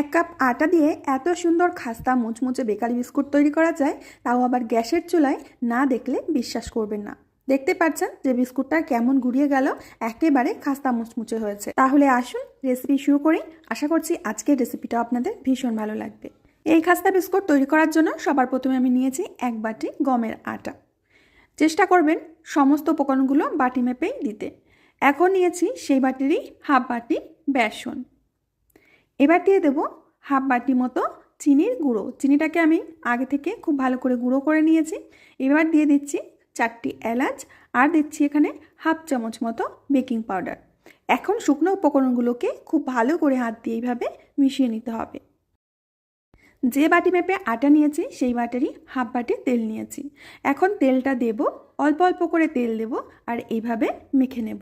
এক কাপ আটা দিয়ে এত সুন্দর খাস্তা মুচমুচে বেকারি বিস্কুট তৈরি করা যায়, তাও আবার গ্যাসের চুলায় না দেখলে বিশ্বাস করবেন না। দেখতে পাচ্ছেন যে বিস্কুটটা কেমন গুড়িয়ে গেল, একেবারে খাস্তা মুচমুচে হয়েছে। তাহলে আসুন রেসিপি শুরু করি। আশা করছি আজকের রেসিপিটা আপনাদের ভীষণ ভালো লাগবে। এই খাস্তা বিস্কুট তৈরি করার জন্য সবার প্রথমে আমি নিয়েছি এক বাটি গমের আটা। চেষ্টা করবেন সমস্ত উপকরণগুলো বাটি মেপেই দিতে। এখন নিয়েছি সেই বাটিরই হাফ বাটি বেসন। এবার দিয়ে দেবো হাফ বাটি মতো চিনির গুঁড়ো। চিনিটাকে আমি আগে থেকে খুব ভালো করে গুঁড়ো করে নিয়েছি। এবার দিয়ে দিচ্ছি চারটি এলাচ আর দিচ্ছি এখানে হাফ চামচ মতো বেকিং পাউডার। এখন শুকনো উপকরণগুলোকে খুব ভালো করে হাত দিয়ে এইভাবে মিশিয়ে নিতে হবে। যে বাটি মেপে আটা নিয়েছি, সেই বাটারই হাফ বাটি তেল নিয়েছি। এখন তেলটা দেব, অল্প অল্প করে তেল দেব আর এইভাবে মেখে নেব।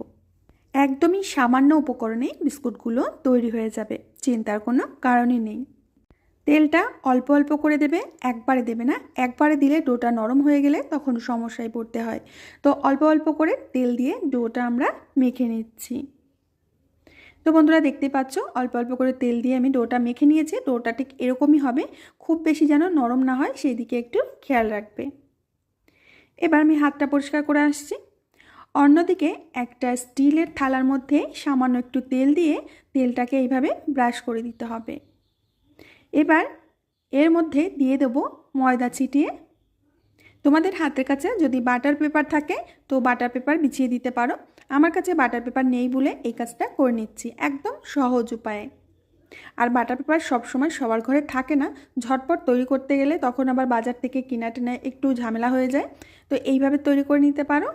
একদমই সামান্য উপকরণে বিস্কুটগুলো তৈরি হয়ে যাবে, চিন্তার কোনো কারণই নেই। তেলটা অল্প অল্প করে দেবে, একবারে দেবে না, একবারে দিলে ডোটা নরম হয়ে গেলে তখন সমস্যায় পড়তে হয়। তো অল্প অল্প করে তেল দিয়ে ডোটা আমরা মেখে নিচ্ছি। তো বন্ধুরা দেখতে পাচ্ছ, অল্প অল্প করে তেল দিয়ে আমি ডোটা মেখে নিয়েছি, ডোটা ঠিক এরকমই হবে, খুব বেশি যেন নরম না হয় সেই দিকে একটু খেয়াল রাখবে। এবার আমি হাতটা পরিষ্কার করে আসছি। অন্যদিকে একটা স্টিলের থালার মধ্যে সামান্য একটু তেল দিয়ে তেলটাকে এইভাবে ব্রাশ করে দিতে হবে। এবার এর মধ্যে দিয়ে দেব ময়দা ছিটিয়ে। তোমাদের হাতের কাছে যদি বাটার পেপার থাকে, তো বাটার পেপার বিছিয়ে দিতে পারো। আমার কাছে বাটার পেপার নেই বলে এই কাজটা করে নিচ্ছি, একদম সহজ উপায়ে। আর বাটার পেপার সবসময় সবার ঘরে থাকে না। ঝটপট তৈরি করতে গেলে তখন আবার বাজার থেকে কিনা টেনে একটু ঝামেলা হয়ে যায়। তো এইভাবে তৈরি করে নিতে পারো।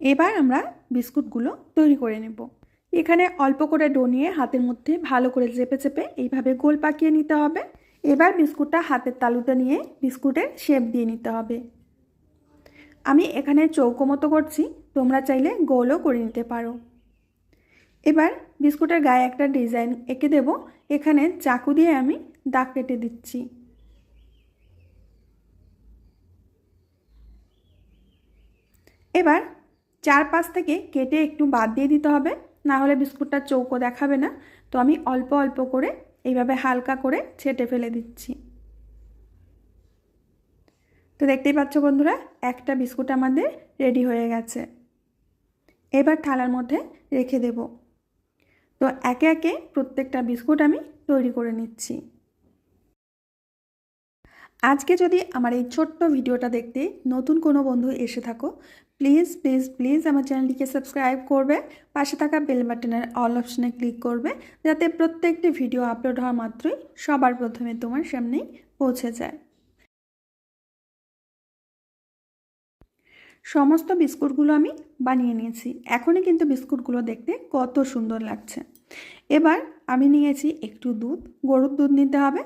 এবার আমরা বিস্কুটগুলো তৈরি করে নেব। এখানে অল্প করে ডো নিয়ে হাতের মধ্যে ভালো করে চেপে চেপে এইভাবে গোল পাকিয়ে নিতে হবে। এবার বিস্কুটটা হাতের তালুতে নিয়ে বিস্কুটের শেপ দিয়ে নিতে হবে। আমি এখানে চৌকো মতো করছি, তোমরা চাইলে গোলও করে নিতে পারো। এবার বিস্কুটের গায়ে একটা ডিজাইন এঁকে দেব। এখানে চাকু দিয়ে আমি দাগ কেটে দিচ্ছি। এবার চার পাশ থেকে কেটে একটু বাদ দিয়ে দিতে হবে, না হলে বিস্কুটটা চৌকো দেখাবে না। তো আমি অল্প অল্প করে এইভাবে হালকা করে ছেটে ফেলে দিচ্ছি। তো দেখতেই পাচ্ছ বন্ধুরা, একটা বিস্কুট আমাদের রেডি হয়ে গেছে। এবার থালার মধ্যে রেখে দেব। তো একে একে প্রত্যেকটা বিস্কুট আমি তৈরি করে নিচ্ছি। আজকে যদি আমার এই ছোট্ট ভিডিওটা দেখতে নতুন কোনো বন্ধু এসে থাকো প্লিজ প্লিজ প্লিজ আমার চ্যানেলটিকে সাবস্ক্রাইব করবে। পাশে থাকা বেল বাটনের অল অপশনে ক্লিক করবে, যাতে প্রত্যেকটি ভিডিও আপলোড হওয়া মাত্রই সবার প্রথমে তোমার সামনেই পৌঁছে যায়। সমস্ত বিস্কুটগুলো আমি বানিয়ে নিয়েছি। এখনই কিন্তু বিস্কুটগুলো দেখতে কত সুন্দর লাগছে। এবার আমি নিয়েছি একটু দুধ। গরুর দুধ নিতে হবে।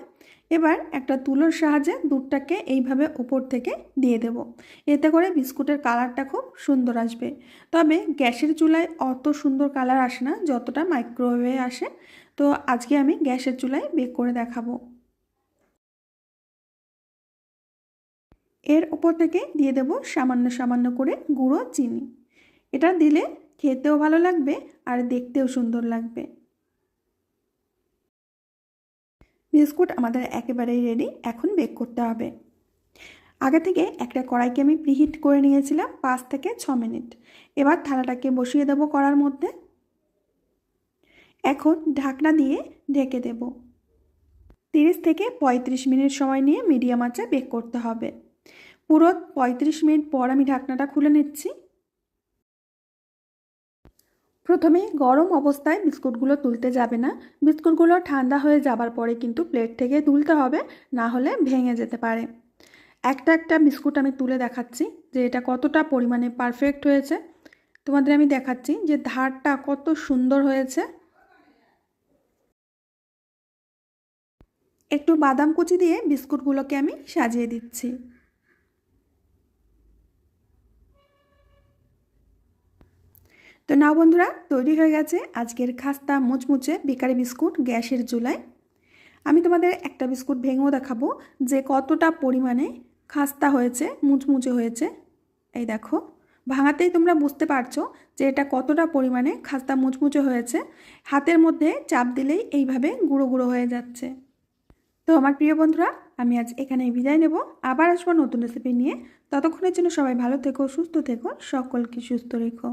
এবার একটা তুলোর সাহায্যে দুধটাকে এইভাবে উপর থেকে দিয়ে দেব। এতে করে বিস্কুটের কালারটা খুব সুন্দর আসবে। তবে গ্যাসের চুলায় অত সুন্দর কালার আসে না, যতটা মাইক্রোওয়েভে আসে। তো আজকে আমি গ্যাসের চুলায় বেক করে দেখাবো। এর ওপর থেকে দিয়ে দেব সামান্য সামান্য করে গুঁড়ো চিনি। এটা দিলে খেতেও ভালো লাগবে আর দেখতেও সুন্দর লাগবে। বিস্কুট আমাদের একেবারেই রেডি এখন বেক করতে হবে। আগে থেকে একটা কড়াইকে আমি প্রিহিট করে নিয়েছিলাম পাঁচ থেকে ছ মিনিট। এবার থালাটাকে বসিয়ে দেবো কড়ার মধ্যে। এখন ঢাকনা দিয়ে ঢেকে দেব। তিরিশ থেকে পঁয়ত্রিশ মিনিট সময় নিয়ে মিডিয়াম আঁচে বেক করতে হবে। পুরো পঁয়ত্রিশ মিনিট পর আমি ঢাকনাটা খুলে নিচ্ছি। প্রথমে গরম অবস্থায় বিস্কুটগুলো তুলতে যাবে না। বিস্কুটগুলো ঠান্ডা হয়ে যাবার পরে কিন্তু প্লেট থেকে তুলতে হবে, না হলে ভেঙে যেতে পারে। একটা একটা বিস্কুট আমি তুলে দেখাচ্ছি যে এটা কতটা পরিমাণে পারফেক্ট হয়েছে। তোমাদের আমি দেখাচ্ছি যে ধারটা কত সুন্দর হয়েছে। একটু বাদাম কুচি দিয়ে বিস্কুটগুলোকে আমি সাজিয়ে দিচ্ছি। তো নাও বন্ধুরা, তৈরি হয়ে গেছে আজকের খাস্তা মুচমুচে বেকারি বিস্কুট গ্যাসের চুলায়। আমি তোমাদের একটা বিস্কুট ভেঙেও দেখাবো যে কতটা পরিমাণে খাস্তা হয়েছে, মুচমুচে হয়েছে। এই দেখো, ভাঙাতেই তোমরা বুঝতে পারছ যে এটা কতটা পরিমাণে খাস্তা মুচমুচে হয়েছে। হাতের মধ্যে চাপ দিলেই এইভাবে গুঁড়ো গুঁড়ো হয়ে যাচ্ছে। তো আমার প্রিয় বন্ধুরা, আমি আজ এখানে বিদায় নেব। আবার আসব নতুন রেসিপি নিয়ে। ততক্ষণের জন্য সবাই ভালো থেকো, সুস্থ থেকো, সকলকে সুস্থ রেখো।